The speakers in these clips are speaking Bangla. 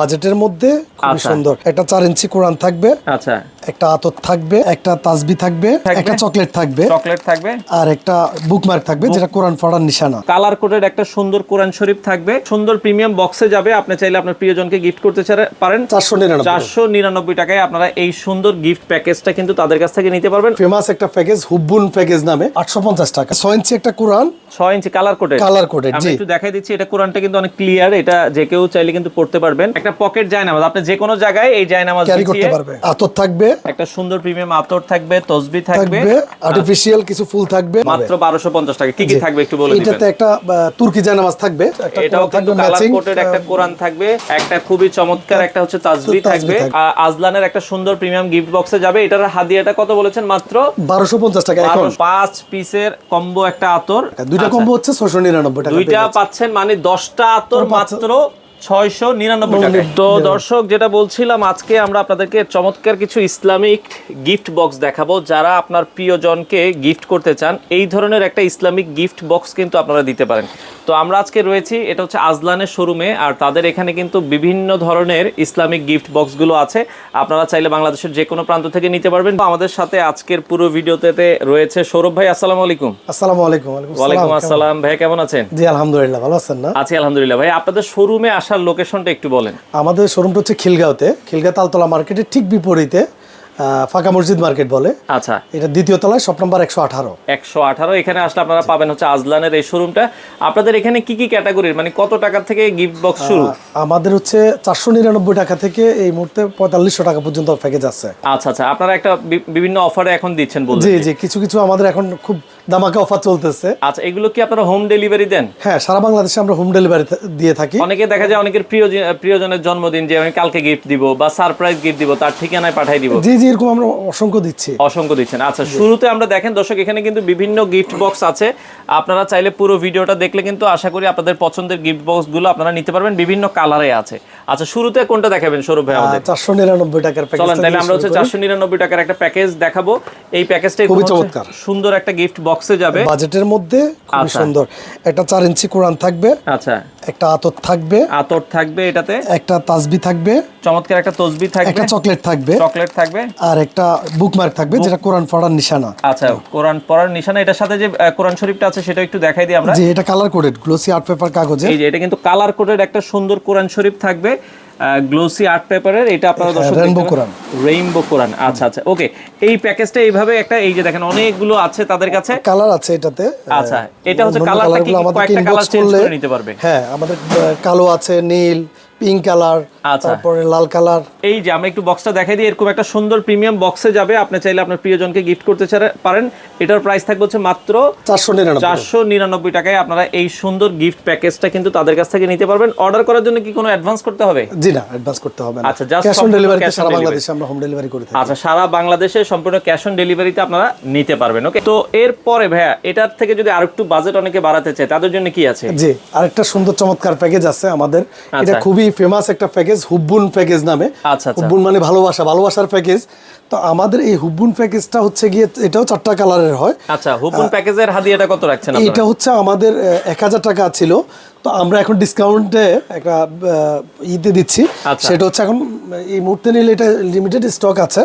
বাজেটের মধ্যে খুবই আচ্ছা। সুন্দর। একটা চার ইঞ্চি কোরআন থাকবে আচ্ছা। একটা আতর থাকবে একটা তাসবি থাকবে থাকবে। একটা চকলেট থাকবে চকলেট থাকবে? আর একটা বুকমার্ক থাকবে যেটা কোরআন পড়ার নিশানা। কালার কোডের একটা সুন্দর কোরআন শরীফ থাকবে। সুন্দর প্রিমিয়াম বক্সে যাবে। আপনি চাইলে আপনার প্রিয়জনকে গিফট করতে পারেন। চারশো নিরানব্বই। চারশো নিরানব্বই টাকায় আপনারা এই সুন্দর গিফট প্যাকেজটা কিন্তু তাদের কাছ থেকে নিতে পারবেন। ফেমাস একটা প্যাকেজ হুব্বুন প্যাকেজ নামে আটশো পঞ্চাশ টাকা। ছয় ইঞ্চি একটা কোরআন ছয় ইঞ্চি কালার কোডের কালার কোডের আমি একটু দেখাই দিচ্ছি এটা কোরআনটা কিন্তু অনেক ক্লিয়ার এটা যে কেউ চাইলে কিন্তু পড়তে পারবেন। একটা পকেট জায়নামাজ। আপনি যে কোনো জায়গায় এই জায়নামাজ ক্যারি করতে পারবে। আতর থাকবে। একটা সুন্দর প্রিমিয়াম আতর থাকবে তসবি থাকবে। আর্টিফিশিয়াল কিছু ফুল থাকবে। মাত্র বারোশো পঞ্চাশ টাকা। কি কি থাকবে একটু বলে দিবেন? এটাতে একটা তুর্কি জানামাজ থাকবে। একটা এটাও কিন্তু কালার কোটের একটা কোরআন থাকবে। একটা খুবই চমৎকার একটা হচ্ছে তাজবি থাকবে। আজলানের একটা সুন্দর প্রিমিয়াম গিফট বক্সে যাবে। এটার হাদিয়াটা কত বলেছেন মাত্র? বারোশো পঞ্চাশ টাকা এখন। পাঁচ পিসের কম্বো একটা আতর। দুইটা আচ্ছা, কম্বো হচ্ছে ছয়শো নিরানব্বই টাকা। দুইটা পাচ্ছেন মানে দশটা আতর। মাত্র ছয়শো নিরানব্বই টাকা তো দর্শক যেটা বলছিলাম আজকে আমরা আপনাদেরকে চমৎকার কিছু ইসলামিক গিফট বক্স দেখাবো। যারা আপনার প্রিয়জনকে গিফট করতে চান এই ধরনের একটা ইসলামিক গিফট বক্স কিন্তু আপনারা দিতে পারেন। তো আমরা আজকে রয়েছি এটা হচ্ছে আজলানের শোরুমে আর তাদের এখানে কিন্তু বিভিন্ন ধরনের ইসলামিক গিফট বক্সগুলো আছে। আপনারা চাইলে বাংলাদেশের যে কোনো প্রান্ত থেকে নিতে পারবেন। আমাদের সাথে আজকের পুরো ভিডিওতে রয়েছে সৌরভ ভাই আসসালামু আলাইকুম। আসসালামু আলাইকুম। ওয়ালাইকুম আসসালাম আসসালাম ভাই কেমন আছেন? জি আলহামদুলিল্লাহ ভালো আছেন না? আছি আলহামদুলিল্লাহ ভাই। আপনাদের শোরুমে আসার লোকেশনটা একটু বলেন। আমাদের শোরুমটা হচ্ছে খিলগাঁওতে। খিলগাঁও তালতলা মার্কেটের ঠিক বিপরীতে ফাঁকা মসজিদ মার্কেট বলে। আচ্ছা। এটা দ্বিতীয় তলায় শপ নাম্বার একশো আঠারো। একশো আঠারো এখানে আসলে আপনারা পাবেন হচ্ছে আজলানের এই শোরুমটা আপনাদের এখানে কি কি ক্যাটাগরির মানে কত টাকা থেকে গিফট বক্স শুরু? আমাদের হচ্ছে চারশো নিরানব্বই টাকা থেকে এই মুহূর্তে পঁয়তাল্লিশশো টাকা পর্যন্ত প্যাকেজ আছে। আচ্ছা আচ্ছা। আপনারা একটা বিভিন্ন অফারে এখন দিচ্ছেন বলছেন জি জি কিছু কিছু আমাদের এখন খুব দামাকা অফার চলতেছে। আচ্ছা এগুলো কি আপনারা হোম ডেলিভারি দেন? হ্যাঁ সারা বাংলাদেশে আমরা হোম ডেলিভারি দিয়ে থাকি। অনেকে দেখা যায় অনেকের প্রিয় প্রিয়জনের জন্মদিন যে আমি কালকে গিফট দিব বা সারপ্রাইজ গিফট দিব তার ঠিকানায় পাঠাই দিব। জি জি এরকম আমরা অসংখ্য দিচ্ছি। অসংখ্য দিচ্ছেন। আচ্ছা শুরুতে আমরা দেখেন দর্শক এখানে কিন্তু বিভিন্ন গিফট বক্স আছে। আপনারা চাইলে পুরো ভিডিওটা দেখলে কিন্তু আশা করি আপনাদের পছন্দের গিফট বক্সগুলো আপনারা নিতে পারবেন। বিভিন্ন কালারে আছে। আচ্ছা শুরুতে কোনটা দেখাবেন সৌরভ ভাই আমাদের? চারশো নিরানব্বই টাকার প্যাকেজ চলেন তাহলে আমরা হচ্ছে চারশো নিরানব্বই টাকার একটা প্যাকেজ দেখাবো। এই প্যাকেজটা খুবই চমৎকার। সুন্দর একটা গিফট বক্সে যাবে। বাজেটের মধ্যে খুবই আচ্ছা। সুন্দর। একটা চার ইঞ্চি কোরআন থাকবে। আচ্ছা। একটা আতর থাকবে। আতর থাকবে এটাতে। একটা তাসবি থাকবে। চমৎকার একটা তসবি থাকবে। একটা চকলেট থাকবে। চকলেট থাকবে। আর একটা বুকমার্ক থাকবে যেটা কোরআন পড়ার নিশানা। আচ্ছা কোরআন পড়ার নিশানা। এটার সাথে যে কোরআন শরীফটা আছে সেটা একটু দেখাই দিই আমরা। যে এটা colour coded glossy art paper কাগজে এই যে এটা কিন্তু কালার কোডের একটা সুন্দর কোরআন শরীফ থাকবে। গ্লোসি আর্ট পেপারের এটা আপনারা দর্শক রেইনবো কোরআন। রেইনবো কোরআন আচ্ছা আচ্ছা ওকে এই প্যাকেজটা এইভাবে একটা এই যে দেখেন অনেকগুলো আছে তাদের কাছে কালার আছে এটাতে আচ্ছা, এটা হচ্ছে কালারটা কি কয়েকটা কালার চেঞ্জ করে নিতে পারবে? হ্যাঁ আমাদের কালো আছে নীল পিঙ্ক কালার আচ্ছা। তারপরে লাল কালার। এই যে আমরা একটু বক্সটা দেখাই দিই এরকম একটা সুন্দর প্রিমিয়াম বক্সে যাবে। আপনি চাইলে আপনার প্রিয়জনকে গিফট করতে পারেন। এটার প্রাইস থাকবে হচ্ছে মাত্র চারশো চারশো নিরানব্বই টাকায় আপনারা এই সুন্দর গিফট প্যাকেজটা কিন্তু তাদের কাছ থেকে নিতে পারবেন। অর্ডার করার জন্য কি কোনো অ্যাডভান্স করতে হবে? জি না অ্যাডভান্স করতে হবে না। আচ্ছা, just ক্যাশ অন ডেলিভারি সারা। বাংলাদেশে আমরা হোম ডেলিভারি করে থাকি। আচ্ছা সারা বাংলাদেশে সম্পূর্ণ ক্যাশ অন ডেলিভারিতে আপনারা নিতে পারবেন ওকে তো এরপরে ভাইয়া এটার থেকে যদি আরেকটু বাজেট অনেকে বাড়াতে চায় তাদের জন্য কি আছে? জি আরেকটা সুন্দর চমৎকার প্যাকেজ আছে আমাদের। এটা খুবই ফেমাস একটা প্যাকেজ হুব্বুন প্যাকেজ নামে। আচ্ছা আচ্ছা। হুব্বুন মানে ভালোবাসা ভালোবাসার প্যাকেজ তো আমাদের এই হুব্বুন প্যাকেজটা হচ্ছে গিয়ে এটাও চারটা কালারের হয়। আচ্ছা হুকুন প্যাকেজের হাদিয়াটা কত রাখছেন আপনারা? এটা হচ্ছে আমাদের এক হাজার টাকা ছিল। তো আমরা এখন ডিসকাউন্টে একটা ইতে দিচ্ছি। আচ্ছা। সেটা হচ্ছে এখন এই মুহূর্তে নিলে এটা লিমিটেড স্টক আছে।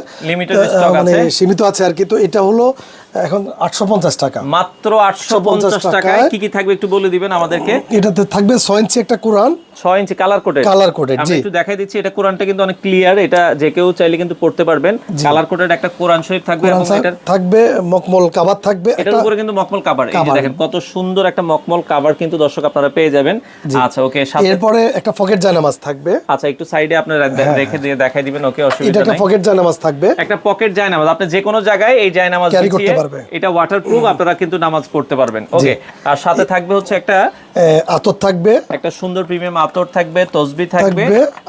মানে সীমিত আছে আর কি। তো এটা হলো এখন আটশো পঞ্চাশ টাকা। মাত্র আটশো পঞ্চাশ টাকায় টাকায়। কি কি থাকবে একটু বলে দিবেন আমাদেরকে? এটাতে থাকবে ছয় ইঞ্চি একটা কোরআন ছয় ইঞ্চি কালার কালার আমি একটু দেখাই দিচ্ছি এটা কোরআনটা কিন্তু অনেক ক্লিয়ার এটা যে কেউ চাইলে কিন্তু পড়তে পারবেন। কালার একটা কোরআন শরীফ থাকবে এবং এটার থাকবে মকমল থাকবে এটার উপরে কিন্তু মকমল কাভার এই যে দেখেন কত সুন্দর একটা মকমল কাভার কিন্তু দর্শক আপনারা পেয়ে যাবেন। আচ্ছা ওকে সাথে এরপরে একটা পকেট জানামাজ থাকবে। আচ্ছা একটু সাইডে আপনারা রেখে দিয়ে দেখাই দিবেন ওকে এটা একটা নাই। পকেট জানামাজ থাকবে। একটা পকেট জায়নামাজ। আপনি যে কোনো জায়গায় এই জায়নামাজ Carry করতে পারবে। এটা ওয়াটারপ্রুফ আপনারা কিন্তু নামাজ পড়তে পারবেন। ওকে আর সাথে থাকবে হচ্ছে একটা আতর থাকবে। একটা সুন্দর প্রিমিয়াম আতর থাকবে তসবি থাকবে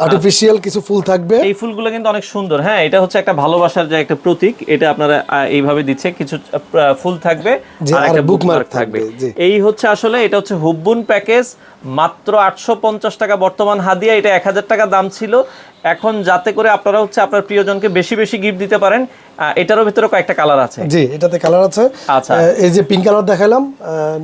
আর্টিফিশিয়াল কিছু ফুল থাকবে। এই ফুলগুলো কিন্তু অনেক সুন্দর। হ্যাঁ এটা হচ্ছে একটা ভালোবাসার যে একটা প্রতীক এটা আপনারা এইভাবে দিচ্ছে। কিছু ফুল থাকবে আর একটা বুকমার্ক থাকবে থাকবে, এই হচ্ছে আসলে এটা হচ্ছে হুব্বুন প্যাকেজ মাত্র আটশো পঞ্চাশ টাকা বর্তমান হাদিয়া। এটা এক হাজার টাকা দাম ছিল। এখন যাতে করে আপনারা হচ্ছে আপনার প্রিয়জনকে বেশি বেশি গিফট দিতে পারেন আহ, এটারও ভিতরে কয়েকটা কালার আছে। জি এটাতে কালার আছে। আচ্ছা। এই যে পিঙ্ক কালার দেখালাম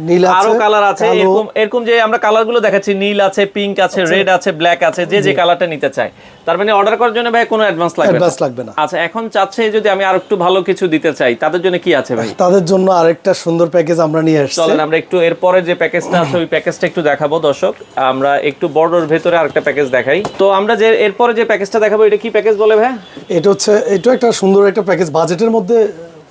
নীল আছে আরও কালার আছে এরকম এরকম যে আমরা কালারগুলো দেখাচ্ছি নীল আছে পিঙ্ক আছে রেড আছে ব্ল্যাক আছে যে যে কালারটা নিতে চায়। তার মানে অর্ডার করার জন্য ভাই কোনো অ্যাডভান্স লাগবে না। অ্যাডভান্স লাগবে না। আচ্ছা এখন চাচ্ছে যদি আমি আর একটু ভালো কিছু দিতে চাই তাদের জন্য কি আছে ভাই? তাদের জন্য আরেকটা সুন্দর প্যাকেজ আমরা নিয়ে আসছি। চলেন আমরা একটু এরপরে যে প্যাকেজটা আছে ওই প্যাকেজটা একটু দেখাবো দর্শক। আমরা একটু বর্ডার ভেতরে আরেকটা প্যাকেজ দেখাই। তো আমরা যে এরপরে যে প্যাকেজটা দেখাবো এটা কি প্যাকেজ বলে ভাই? এটা হচ্ছে এটা একটা সুন্দর একটা প্যাকেজ বাজেটের মধ্যে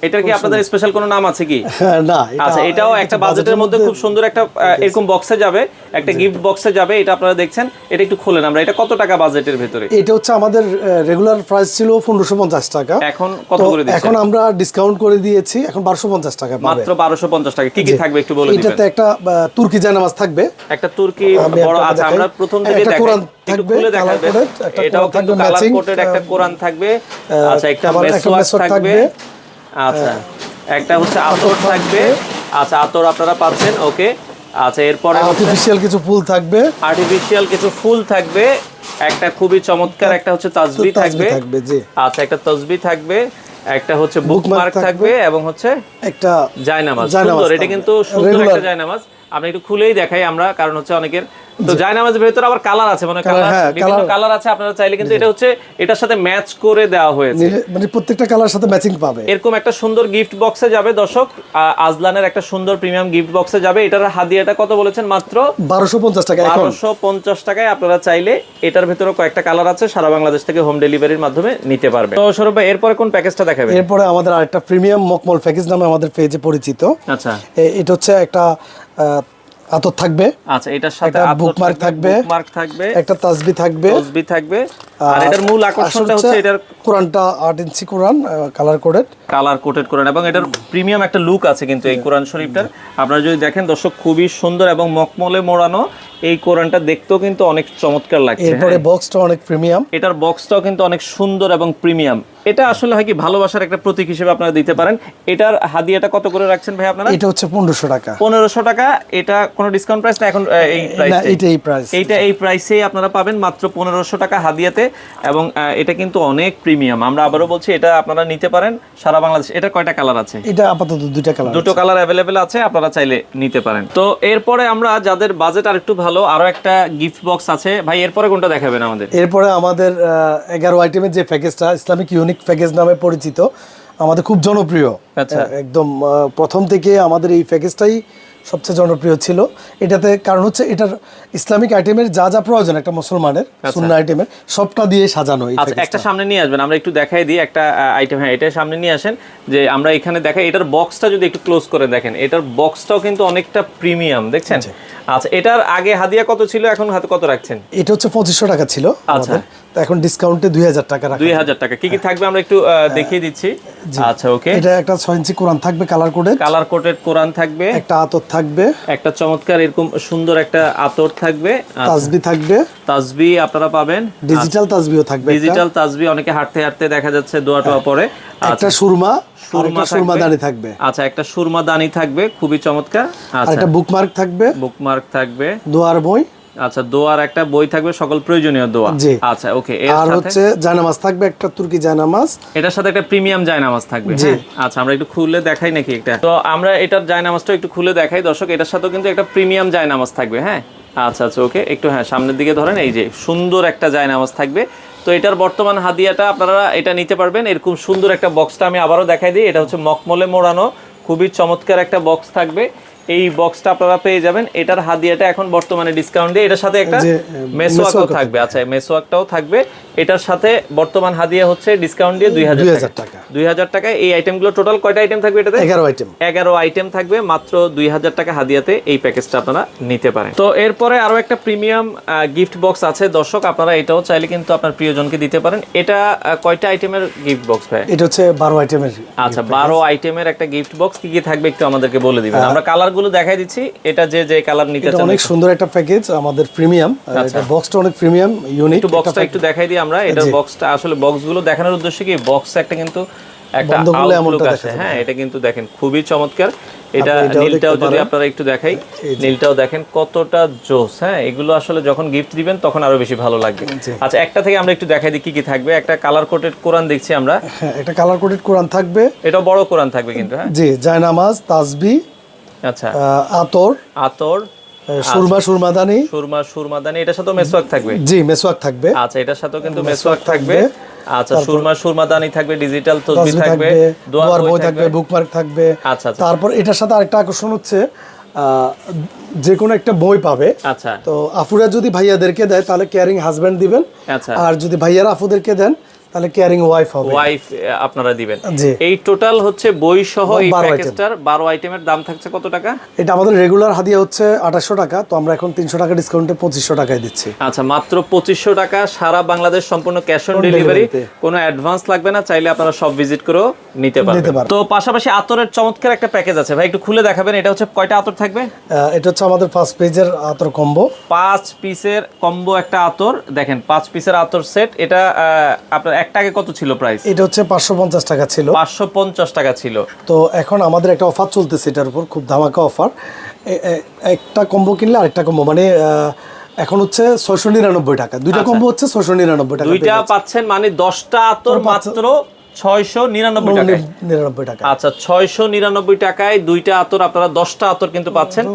এটার কি আপনাদের স্পেশাল কোনো নাম আছে কি? না আচ্ছা এটাও একটা বাজেটের মধ্যে খুব সুন্দর একটা এরকম বক্সে যাবে একটা গিফট বক্সে যাবে এটা আপনারা দেখছেন এটা একটু খোলেন আমরা। এটা কত টাকা বাজেটের ভেতরে? এটা হচ্ছে আমাদের রেগুলার প্রাইস ছিল পনেরোশো পঞ্চাশ টাকা। এখন কত করে দিচ্ছেন? এখন আমরা ডিসকাউন্ট করে দিয়েছি এখন বারোশো পঞ্চাশ টাকা পাবে। মাত্র বারোশো পঞ্চাশ টাকা। কি কি থাকবে একটু বলে দিবেন? এটাতে একটা তুর্কি জায়নামাজ থাকবে। একটা তুর্কি বড় একটা আচ্ছা আমরা প্রথম থেকে দেখাই। কোরআন একটু থাকবে, খুলে দেখাবেন। এটাও কিন্তু কালার কোটের একটা কোরআন থাকবে। আচ্ছা একটা মেসওয়াক থাকবে। আচ্ছা। একটা হচ্ছে আতর থাকবে। আচ্ছা আতর আপনারা পাচ্ছেন ওকে। আচ্ছা এরপরে আর্টিফিশিয়াল কিছু ফুল থাকবে। আর্টিফিশিয়াল কিছু ফুল থাকবে। একটা খুবই চমৎকার একটা হচ্ছে তাজবি তাজবি থাকবে। থাকবে জি। আচ্ছা একটা তসবি থাকবে একটা হচ্ছে বুকমার্ক থাকবে। এবং হচ্ছে একটা জায়নামাজ। জায়নামাজ সুন্দর এটা কিন্তু সুন্দর একটা জায়নামাজ। আপনি একটু খুলেই দেখাই আমরা কারণ হচ্ছে অনেকের তো জায়নামাজের ভেতরে আবার কালার আছে মানে কালার হ্যাঁ, বিভিন্ন কালার আছে আপনারা চাইলে কিন্তু এটা হচ্ছে এটার সাথে ম্যাচ করে দেওয়া হয়েছে। মানে প্রত্যেকটা কালার সাথে ম্যাচিং পাবে। এরকম একটা সুন্দর গিফট বক্সে যাবে দর্শক। আজলানের একটা সুন্দর প্রিমিয়াম গিফট বক্সে যাবে। এটার হাদিয়াটা কত বলেছেন? মাত্র বারোশো পঞ্চাশ টাকা এখন। বারোশো পঞ্চাশ টাকায় আপনারা চাইলে এটার ভেতরে কয়েকটা কালার আছে সারা বাংলাদেশ থেকে হোম ডেলিভারির মাধ্যমে নিতে পারবে তো সৌরভ ভাই এরপরে কোন প্যাকেজটা দেখাবে এরপরে আমাদের আরেকটা প্রিমিয়াম মকমল প্যাকেজ নামে আমাদের পেজে পরিচিত। আচ্ছা। এটা হচ্ছে একটা আতর থাকবে আচ্ছা এটার সাথে আতর বুকমার্ক থাকবে। বুকমার্ক থাকবে একটা তাসবি থাকবে। তাসবি থাকবে। আর এটার মূল আকর্ষণটা হচ্ছে এটার কোরআনটা 8 inch Quran colour coded colour coated Quran এবং এটার প্রিমিয়াম একটা লুক আছে কিন্তু এই কোরআন শরীফটার। আপনারা যদি দেখেন দর্শক খুবই সুন্দর এবং মকমলে মোড়ানো এই কোরআনটা দেখতেও কিন্তু অনেক চমৎকার লাগছে এরপরে হ্যাঁ। বক্সটা অনেক প্রিমিয়াম এটার বক্সটাও কিন্তু অনেক সুন্দর এবং প্রিমিয়াম এটা আসলে হয় কি ভালোবাসার একটা প্রতীক হিসেবে আপনারা দিতে পারেন। এটার হাদিয়াটা কত করে রাখছেন ভাই আপনারা? এটা হচ্ছে পনেরোশো টাকা। পনেরোশো টাকা। এটা কোনো ডিসকাউন্ট প্রাইস না এখন এই প্রাইস এটা এই প্রাইস এইটা এই প্রাইসেই আপনারা পাবেন মাত্র পনেরোশো টাকা হাদিয়াতে। এবং এটা কিন্তু অনেক প্রিমিয়াম আমরা আবারও বলছি এটা আপনারা নিতে পারেন সারা বাংলাদেশ। এটা কয়টা কালার আছে? এটা আপাতত দুটো কালার দুটো কালার অ্যাভেলেবেল আছে আপনারা চাইলে নিতে পারেন। তো এরপরে আমরা যাদের বাজেট আর একটু ভালো আরও একটা গিফট বক্স আছে। ভাই এরপরে কোনটা দেখাবেন আমাদের? এরপরে আমাদের এগারো আইটেমের যে প্যাকেজটা ইসলামিক ইউনিক প্যাকেজ নামে পরিচিত আমাদের খুব জনপ্রিয়। আচ্ছা। একদম প্রথম থেকে আমাদের এই প্যাকেজটাই সবচেয়ে জনপ্রিয় ছিল। এটাতে কারণ হচ্ছে এটার ইসলামিক আইটেমের যা যা প্রয়োজন একটা মুসলমানের সুন্না আইটেমের সবটা দিয়ে সাজানো আচ্ছা একটা সামনে নিয়ে আসবেন আমরা একটু দেখাই দিই একটা আইটেম হ্যাঁ এটা সামনে নিয়ে আসেন যে আমরা এখানে দেখাই এটার বক্সটা যদি একটু ক্লোজ করে দেখেন এটার বক্সটাও কিন্তু অনেকটা প্রিমিয়াম দেখছেন? আচ্ছা। এটার আগে হাদিয়া কত ছিল এখন হাতে কত রাখছেন? এটা হচ্ছে পঁচিশশো টাকা ছিল আচ্ছা। এখন ডিসকাউন্টে দুই হাজার টাকা দুই হাজার টাকা। কি কি থাকবে আমরা একটু দেখিয়ে দিচ্ছি। আচ্ছা ওকে এটা একটা ছয় ইঞ্চি কোরআন থাকবে কালার কোডে কালার কোটেড কোরআন থাকবে। একটা আতর থাকবে। একটা চমৎকার এরকম সুন্দর একটা আতর থাকবে। তাজবি তাসবি থাকবে। তাসবি আপনারা পাবেন। ডিজিটাল তাসবিও থাকবে ডিজিটাল তাজবি অনেকে হাঁটতে হাঁটতে দেখা যাচ্ছে দোয়া টোয়া পরে। একটা সুরমা সুরমা সুরমা থাকবে। দানি থাকবে। আচ্ছা একটা সুরমা দানি থাকবে খুবই চমৎকার। আচ্ছা। একটা বুকমার্ক থাকবে। বুকমার্ক থাকবে। দোয়ার বই। আচ্ছা দোয়ার একটা বই থাকবে সকল প্রয়োজনীয় দোয়া। জি। আচ্ছা ওকে এর আর হচ্ছে জায়নামাজ থাকবে একটা তুর্কি জায়নামাজ। এটার সাথে একটা প্রিমিয়াম জায়নামাজ থাকবে জি। হ্যাঁ? আচ্ছা আমরা একটু খুলে দেখাই নাকি একটা? তো আমরা এটার জায়নামাজটা একটু খুলে দেখাই দর্শক এটার সাথেও কিন্তু একটা প্রিমিয়াম জায়নামাজ থাকবে হ্যাঁ? আচ্ছা আচ্ছা ওকে একটু হ্যাঁ সামনের দিকে ধরেন এই যে সুন্দর একটা জায়নামাজ থাকবে। তো এটার বর্তমান হাদিয়াটা আপনারা এটা নিতে পারবেন এরকম সুন্দর একটা বক্সটা আমি আবারও দেখাই দিই এটা হচ্ছে মকমলে মোড়ানো খুবই চমৎকার একটা বক্স থাকবে। এই বক্সটা আপনারা পেয়ে যাবেন। এটার হাদিয়াটা এখন বর্তমানে ডিসকাউন্ট দিয়ে এটার সাথে একটা মেসোয়াকও থাকবে। আচ্ছা মেসোয়াকটাও থাকবে। এটার সাথে বর্তমান হাদিয়া হচ্ছে ডিসকাউন্ট দিয়ে দুই হাজার টাকা। দুই হাজার টাকায় এই আইটেমগুলো টোটাল কয়টা আইটেম থাকবে এটাতে? এগারো আইটেম এগারো আইটেম থাকবে মাত্র দুই হাজার টাকা হাদিয়াতে এই প্যাকেজটা আপনারা নিতে পারেন। তো এরপরে আরও একটা প্রিমিয়াম গিফট বক্স আছে। দর্শক আপনারা এটাও চাইলে কিন্তু আপনার প্রিয়জনকে দিতে পারেন। এটা কয়টা আইটেমের গিফট বক্স ভাই? এটা হচ্ছে বারো আইটেমের আচ্ছা বারো আইটেমের একটা গিফট বক্স কি কি থাকবে একটু আমাদেরকে বলে দিবেন। আমরা কালারগুলো দেখাই দিচ্ছি। এটা যে যে কালার নিতে চান অনেক সুন্দর একটা প্যাকেজ আমাদের প্রিমিয়াম এটা বক্সটা অনেক প্রিমিয়াম ইউনিক একটু বক্সটা একটু দেখাই দিই আমরা এটার বক্সটা আসলে বক্সগুলো দেখানোর উদ্দেশ্যে কি? বক্স একটা কিন্তু একটা আউটলুক দেখা হ্যাঁ এটা কিন্তু দেখেন খুবই চমৎকার। এটা নীলটাও যদি আপনারা একটু দেখাই নীলটাও দেখেন কতটা জোস হ্যাঁ এগুলো আসলে যখন গিফট দিবেন তখন আরও বেশি ভালো লাগবে। আচ্ছা একটা থেকে আমরা একটু দেখাই দিই কি কি থাকবে। একটা কালার কোটেড কোরআন দেখছি আমরা। হ্যাঁ একটা কালার কোডেড কোরআন থাকবে। এটা বড় কোরআন থাকবে কিন্তু হ্যাঁ। জি জায়নামাজ তাসবি আচ্ছা। আতর। আতর সুরমা সুরমাদানি। সুরমা সুরমাদানি এটার সাথে মেসওয়াক থাকবে? জি মেসওয়াক থাকবে। আচ্ছা এটার সাথেও কিন্তু মেসওয়াক থাকবে। আচ্ছা সুরমা সুরমাদানি থাকবে ডিজিটাল তসবি থাকবে দোয়ার বই থাকবে। বুকমার্ক থাকবে। আচ্ছা আচ্ছা। তারপর এটার সাথে আরেকটা আকর্ষণ হচ্ছে আহ, যে কোনো একটা বই পাবে। আচ্ছা। তো আফুরা যদি ভাইয়াদেরকে দেয় তাহলে কেয়ারিং হাজবেন্ড দিবেন। আচ্ছা। আর যদি ভাইয়ারা আফুদেরকে দেন তাহলে কেয়ারিং ওয়াইফ হবে। ওয়াইফ আপনারা দিবেন। এই টোটাল হচ্ছে বই সহ এই প্যাকেজটার বারো আইটেমের দাম থাকছে কত টাকা? এটা আমাদের রেগুলার হাদিয়া হচ্ছে আঠাশশো টাকা তো আমরা এখন তিনশো টাকা ডিসকাউন্টে পঁচিশশো টাকায় দিচ্ছি। আচ্ছা মাত্র পঁচিশশো টাকা সারা বাংলাদেশ সম্পূর্ণ ক্যাশ অন ডেলিভারি কোনো অ্যাডভান্স লাগবে না চাইলে আপনারা সব ভিজিট করেও নিতে পারবেন। তো পাশাপাশি আতরের চমৎকার একটা প্যাকেজ আছে। ভাই একটু খুলে দেখাবেন এটা হচ্ছে কয়টা আতর থাকবে? এটা হচ্ছে আমাদের ফার্স্ট পেজের আতর কম্বো পাঁচ পিসের কম্বো একটা আতর। দেখেন পাঁচ পিসের আতর সেট এটা আপনার একটা আগে কত ছিল প্রাইস এটা হচ্ছে পাঁচশো পঞ্চাশ টাকা ছিল। পাঁচশো পঞ্চাশ টাকা ছিল। তো এখন আমাদের একটা অফার চলতেছে এটার উপর খুব ধামাকা অফার একটা কম্বো কিনলে আরেকটা কম্বো মানে এখন হচ্ছে ছয়শো নিরানব্বই টাকা। দুইটা কম্বো হচ্ছে ছয়শো নিরানব্বই টাকা আচ্ছা। দুইটা পাচ্ছেন মানে দশটা আতর মাত্র ছয়শো নিরানব্বই টাকায়। নিরানব্বই টাকা আচ্ছা ছয়শো নিরানব্বই টাকায় দুইটা আতর আপনারা দশটা আতর কিন্তু পাচ্ছেন।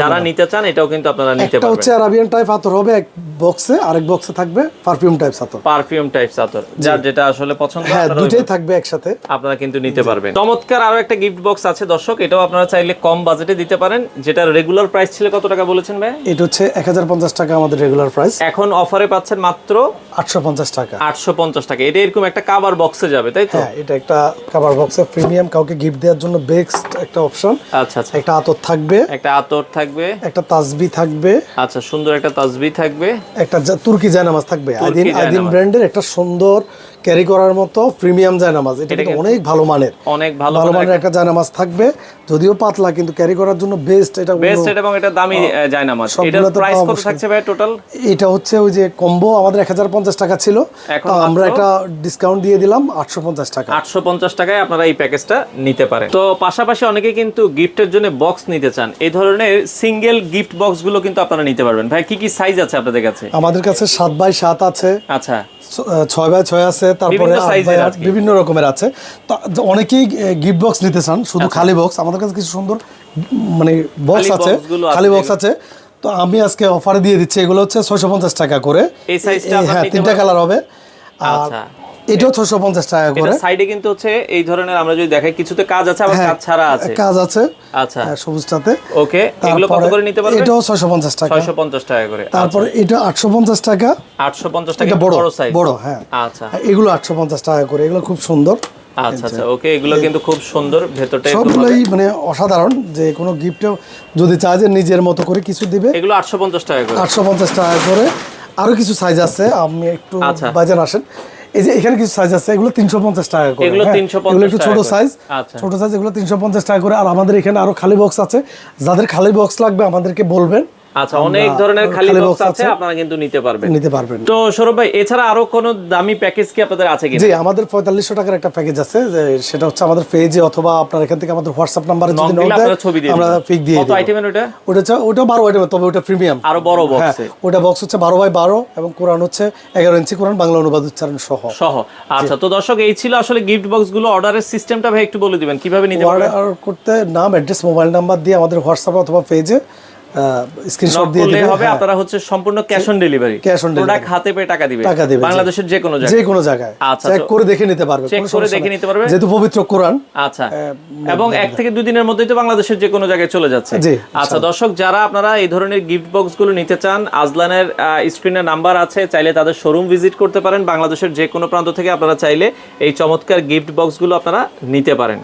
যারা নিতে চান এটাও কিন্তু আপনারা নিতে পারবেন হচ্ছে আরাবিয়ান টাইপ আতর হবে এক বক্সে আরেক বক্সে থাকবে পারফিউম টাইপ আতর। পারফিউম টাইপস আতর যার যেটা আসলে পছন্দ হ্যাঁ দুইটাই থাকবে একসাথে। আপনারা কিন্তু নিতে পারবেন। চমৎকার আরও একটা গিফট বক্স আছে দর্শক এটাও আপনারা চাইলে কম বাজেটে দিতে পারেন যেটার রেগুলার প্রাইস ছিল কত টাকা বলেছেন ভাই? এটা হচ্ছে এক হাজার পঞ্চাশ টাকা আমাদের রেগুলার প্রাইস এখন অফারে পাচ্ছেন মাত্র আটশো পঞ্চাশ টাকা। আটশো পঞ্চাশ টাকা। এটা এরকম একটা কাবার বক্সে যাবে তাই তো? হ্যাঁ এটা একটা কাভার বক্সে প্রিমিয়াম কাউকে গিফট দেওয়ার জন্য বেস্ট একটা অপশন আচ্ছা আচ্ছা। একটা আতর থাকবে। একটা আতর থাকবে। একটা তাসবি থাকবে। আচ্ছা সুন্দর একটা তাসবি থাকবে। একটা তুর্কি জায়নামাজ থাকবে। আইদিন জায়নামাজ। ব্র্যান্ডের একটা সুন্দর ক্যারি করার মতো প্রিমিয়াম জায়নামাজ। এটা কিন্তু অনেক ভালো মানের। অনেক ভালো মানের একটা জায়নামাজ থাকবে। যদিও পাতলা কিন্তু ক্যারি করার জন্য বেস্ট এটা বেস্ট এবং এটা দামি এটার প্রাইস কত থাকছে ভাই টোটাল এটা হচ্ছে ওই যে কম্বো আমাদের এক হাজার পঞ্চাশ টাকা ছিল। তো আমরা একটা ডিসকাউন্ট দিয়ে দিলাম। টাকা। আটশো পঞ্চাশ টাকায় আপনারা এই প্যাকেজটা নিতে পারেন। তো পাশাপাশি অনেকে কিন্তু গিফটের জন্য বক্স নিতে চান। এই ধরনের সিঙ্গেল গিফট বক্সগুলো কিন্তু আপনারা নিতে পারবেন। ভাই কি কি সাইজ আছে আপনাদের কাছে? আমাদের কাছে বাই আছে। আচ্ছা। ছয় বাই ছয় আছে তারপরে বিভিন্ন রকমের আছে। তো অনেকেই গিফট বক্স নিতে চান শুধু আচ্ছা। খালি বক্স। আমাদের কাছে কিছু সুন্দর মানে বক্স আছে খালি বক্স আছে। তো আমি আজকে অফারে দিয়ে দিচ্ছি এগুলো হচ্ছে ছয়শো পঞ্চাশ টাকা করে। হ্যাঁ তিনটা কালার হবে। আর আচ্ছা। এটাও ছয়শো পঞ্চাশ টাকা করে। সাইডে কিন্তু হচ্ছে এই ধরনের আমরা যদি দেখাই কিছুতে কাজ আছে আবার হ্যাঁ, কাজ ছাড়া আছে। কাজ আছে। আচ্ছা। হ্যাঁ, সবুজটাতে। ওকে এগুলো কত করে নিতে পারবেন এটাও ছয়শো পঞ্চাশ টাকা। ছয়শো পঞ্চাশ টাকা করে। তারপরে এটা আটশো পঞ্চাশ টাকা। আটশো পঞ্চাশ টাকা বড় সাইজ বড় হ্যাঁ। আচ্ছা। এগুলো আটশো পঞ্চাশ টাকা করে এগুলো খুব সুন্দর। আচ্ছা আচ্ছা ওকে এগুলো কিন্তু খুব সুন্দর ভেতরটা সবগুলোই মানে অসাধারণ যে কোনো গিফটও যদি চায় যে নিজের মতো করে কিছু দিবে। এগুলো আটশো পঞ্চাশ টাকা করে। আটশো পঞ্চাশ টাকা করে। আরও কিছু সাইজ আছে আমি একটু আচ্ছা। বাজার আসেন। এই যে এখানে কিছু সাইজ আছে এগুলো তিনশো পঞ্চাশ টাকা করে এগুলো হ্যাঁ, 350 এগুলো একটু ছোট সাইজ আচ্ছা। ছোট সাইজ এগুলো তিনশো পঞ্চাশ টাকা করে। আর আমাদের এখানে আরও খালি বক্স আছে। যাদের খালি বক্স লাগবে আমাদেরকে বলবেন। আচ্ছা অনেক ধরনের খালি বক্স আছে। আপনারা কিন্তু নিতে পারবেন। নিতে পারবেন। তো সৌরভ ভাই এছাড়া আরও কোন দামি প্যাকেজ কি আপনাদের আছে কিনা? জি আমাদের পঁয়তাল্লিশশো টাকার একটা প্যাকেজ আছে যে সেটা হচ্ছে আমাদের পেজে অথবা আপনার এখান থেকে আমাদের হোয়াটসঅ্যাপ নাম্বারে যদি নোট দিয়ে আমরা পিক দিয়ে কত আইটেমের ওটা? ওটা হচ্ছে ওটা বারো আইটেমের তবে ওটা প্রিমিয়াম আরও বড় হ্যাঁ বক্সে ওটা বক্স হচ্ছে বারো বাই বারো এবং কোরআন হচ্ছে এগারো ইঞ্চি কোরআন বাংলা অনুবাদ উচ্চারণ সহ। সহ আচ্ছা তো দর্শক এই ছিল আসলে গিফট বক্সগুলো অর্ডারের সিস্টেমটা ভাই একটু বলে দিবেন কীভাবে নিতে পারবেন? অর্ডার করতে নাম অ্যাড্রেস মোবাইল নাম্বার দিয়ে আমাদের হোয়াটসঅ্যাপ অথবা পেজে স্ক্রিনশট দিয়ে করলে দিবে হবে হ্যাঁ, আপনারা হচ্ছে সম্পূর্ণ cash on delivery on delivery। Product হাতে পেয়ে টাকা দিবে। টাকা বাংলাদেশের যে কোনো যে কোনো জায়গায়। আচ্ছা, চেক করে দেখে নিতে পারবে চেক করে দেখে নিতে পারবে? যেহেতু পবিত্র কোরআন আচ্ছা এবং এক থেকে দুই দিনের মধ্যেই তো বাংলাদেশের যে কোনো জায়গায় চলে যাচ্ছে। আচ্ছা দর্শক যারা আপনারা এই ধরনের গিফট বক্সগুলো নিতে চান আজলানের স্ক্রিনে নাম্বার আছে চাইলে তাদের শোরুম ভিজিট করতে পারেন। বাংলাদেশের যে কোনো প্রান্ত থেকে আপনারা চাইলে এই চমৎকার গিফট বক্সগুলো আপনারা নিতে পারেন।